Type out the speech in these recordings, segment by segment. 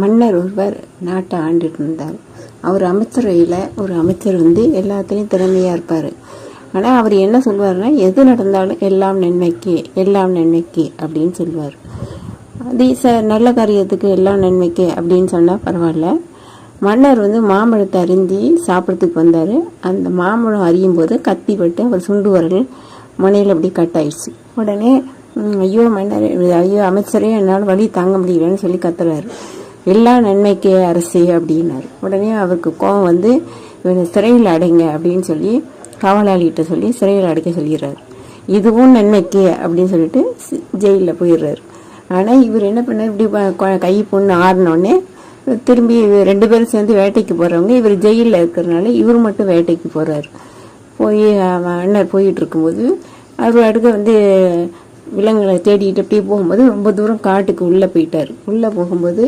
மன்னர் ஒருவர் நாட்டை ஆண்டுட்டு இருந்தார். அவர் அமைச்சரையில் ஒரு அமைச்சர் வந்து எல்லாத்துலேயும் திறமையாக இருப்பார். ஆனால் அவர் என்ன சொல்வார்னா எது நடந்தாலும் எல்லாம் நன்மைக்கு எல்லாம் நன்மைக்கு அப்படின்னு சொல்லுவார் அதே ச நல்ல காரியத்துக்கு எல்லாம் நன்மைக்கு அப்படின்னு சொன்னால் பரவாயில்ல. மன்னர் வந்து மாம்பழத்தை அருந்தி சாப்பிட்றதுக்கு வந்தார். அந்த மாம்பழம் அறியும் போது கத்தி பட்டு அவர் சுண்டு வரல் முனையில் அப்படி கட் ஆயிடுச்சு. உடனே ஐயோ மன்னர் ஐயோ அமைச்சரே என்னால் வழி தாங்க முடியலன்னு சொல்லி கத்துறாரு. எல்லா நன்மைக்கு அரசி அப்படின்னாரு. உடனே அவருக்கு கோபம் வந்து இவனை சிறையில் அடைங்க அப்படின்னு சொல்லி காவலாளிகிட்ட சொல்லி சிறையில் அடைக்க சொல்லிடுறாரு. இதுவும் நன்மைக்கு அப்படின்னு சொல்லிட்டு ஜெயிலில் போயிடுறாரு. ஆனால் இவர் என்ன பண்ணார்? இப்படி கை பொண்ணு ஆறினோடனே திரும்பி ரெண்டு பேரும் சேர்ந்து வேட்டைக்கு போகிறவங்க இவர் ஜெயிலில் இருக்கிறனால இவர் மட்டும் வேட்டைக்கு போகிறாரு போய் அவன் போயிட்டு இருக்கும்போது அவர் அடுக்க வந்து விலங்குகளை தேடிட்டு அப்படியே போகும்போது ரொம்ப தூரம் காட்டுக்கு உள்ளே போயிட்டார். உள்ளே போகும்போது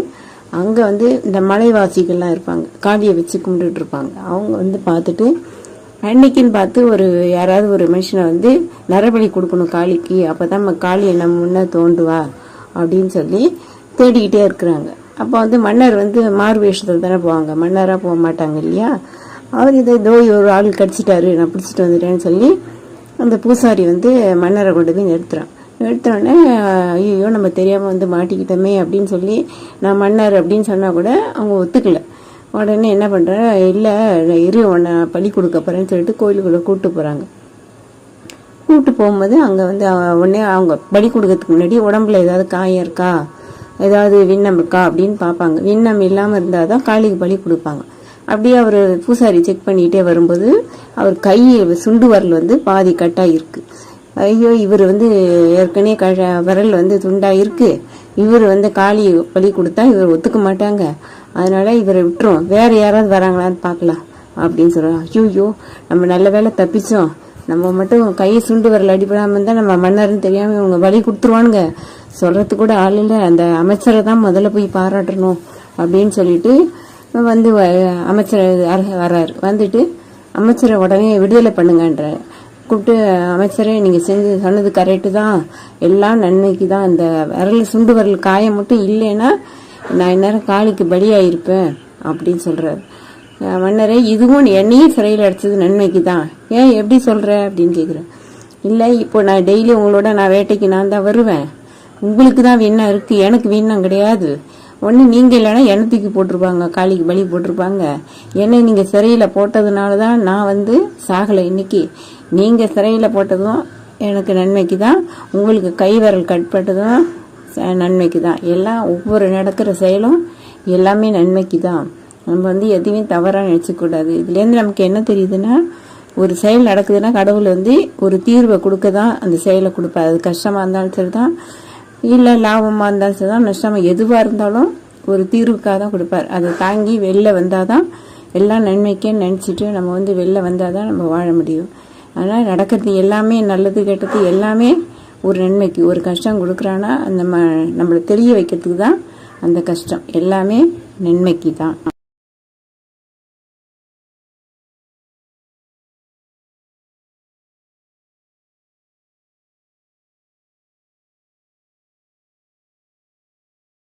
அங்கே வந்து இந்த மலைவாசிகள்லாம் இருப்பாங்க. காளியை வச்சு கும்பிட்டுட்டு இருப்பாங்க. அவங்க வந்து பார்த்துட்டு அன்னைக்குன்னு பார்த்து ஒரு யாராவது ஒரு மனுஷனை வந்து நரபலி கொடுக்கணும் காளிக்கு. அப்போ தான் நம்ம காளியை நம்ம முன்னே தோண்டுவா? அப்படின்னு சொல்லி தேடிக்கிட்டே இருக்கிறாங்க. அப்போ வந்து மன்னர் வந்து மாறு வேஷத்தில் தானே போவாங்க. மன்னராக போக மாட்டாங்க இல்லையா? அவர் இதை இதோ ஒரு ஆள் கடிச்சிட்டாரு நான் பிடிச்சிட்டு வந்துட்டேன்னு சொல்லி அந்த பூசாரி வந்து மன்னரை கொண்டு போய் நிறுத்துறான். எடுத்தோடனே ஐயோ நம்ம தெரியாமல் வந்து மாட்டிக்கிட்டோமே அப்படின்னு சொல்லி நான் மன்னர் அப்படின்னு சொன்னால் கூட அவங்க ஒத்துக்கல. உடனே என்ன பண்ணுறேன் இல்லை இரு உன்னை பலி கொடுக்க போகிறேன்னு சொல்லிட்டு கோயிலுக்குள்ளே கூப்பிட்டு போகிறாங்க கூப்பிட்டு போகும்போது அங்கே வந்து உடனே அவங்க பலி கொடுக்கறதுக்கு முன்னாடி உடம்புல ஏதாவது காயம் இருக்கா? ஏதாவது விண்ணம் இருக்கா? அப்படின்னு பார்ப்பாங்க. விண்ணம் இல்லாமல் இருந்தால் தான் காளிக்கு பலி கொடுப்பாங்க. அப்படியே அவர் பூசாரி செக் பண்ணிகிட்டே வரும்போது அவர் கை சுண்டு வரல் வந்து பாதி கட்டாக இருக்குது ஐயோ இவர் வந்து ஏற்கனவே க விரல் வந்து துண்டாக இருக்கு. இவர் வந்து காளி பலி கொடுத்தா இவர் ஒத்துக்க மாட்டாங்க. அதனால இவரை விட்டுரும். வேற யாராவது வராங்களான்னு பார்க்கலாம் அப்படின்னு சொல்றாங்க. ஐயோ நம்ம நல்ல வேலை தப்பிச்சோம். நம்ம மட்டும் கையை சுண்டு வரல அடிபடாமல் இருந்தால் நம்ம மன்னர்னு தெரியாம இவங்க வழி கொடுத்துருவானுங்க. சொல்கிறதுக்கு கூட ஆள் இல்லை. அந்த அமைச்சரை தான் முதல்ல போய் பாராட்டணும் அப்படின்னு சொல்லிட்டு வந்து அமைச்சர் அர- வர்றாரு வந்துட்டு அமைச்சரை உடனே விடுதலை பண்ணுங்கன்ற கூப்பிட்டு அமைச்சரே நீங்கள் செஞ்சு சொன்னது கரெக்டு தான். எல்லாம் நன்மைக்கு தான். அந்த விரல் சுண்டு விரல் காயம் மட்டும் இல்லைன்னா நான் இந்நேரம் காளிக்கு பலியாயிருப்பேன் அப்படின்னு சொல்கிறார் மன்னரே இதுவும் என்னையும் சிறையில் அடைச்சது நன்மைக்கு தான். ஏன் எப்படி சொல்கிற அப்படின்னு கேட்குறேன் இல்லை இப்போ நான் டெய்லி உங்களோட நான் வேட்டைக்கு நான் தான் வருவேன். உங்களுக்கு தான் வீணாக இருக்குது எனக்கு விண்ணம் கிடையாது. ஒன்று நீங்கள் இல்லைன்னா என்னை தூக்கி போட்டிருப்பாங்க காளிக்கு பலி போட்டிருப்பாங்க. என்னை நீங்கள் சிறையில் போட்டதுனால தான் நான் வந்து சாகலை இன்னைக்கு. நீங்கள் சிறையில் போட்டதும் எனக்கு நன்மைக்கு தான் உங்களுக்கு கைவரல் கட்பட்டதும் ச- நன்மைக்கு தான் எல்லாம் ஒவ்வொரு நடக்கிற செயலும் எல்லாமே நன்மைக்கு தான் நம்ம வந்து எதையுமே தவறாக நினச்சக்கூடாது. இதுலேருந்து நமக்கு என்ன தெரியுதுன்னா ஒரு செயல் நடக்குதுன்னா கடவுள் வந்து ஒரு தீர்வை கொடுக்க தான் அந்த செயலை கொடுப்பார். அது கஷ்டமாக இருந்தாலும் சரி தான் இல்லை லாபமாக இருந்தாலும் சரி தான் நஷ்டமாக எதுவாக இருந்தாலும் ஒரு தீர்வுக்காக தான் கொடுப்பார். அதை தாங்கி வெளில வந்தால் தான் எல்லாம் நன்மைக்கே நினச்சிட்டு நம்ம வந்து வெளில வந்தால் தான் நம்ம வாழ முடியும். அதனால் நடக்கிறது எல்லாமே நல்லது கெட்டது எல்லாமே ஒரு நன்மைக்கு ஒரு கஷ்டம் கொடுக்குறான்னா அந்த ம நம்மளை தெரிய வைக்கிறதுக்கு தான் அந்த கஷ்டம். எல்லாமே நன்மைக்கு தான்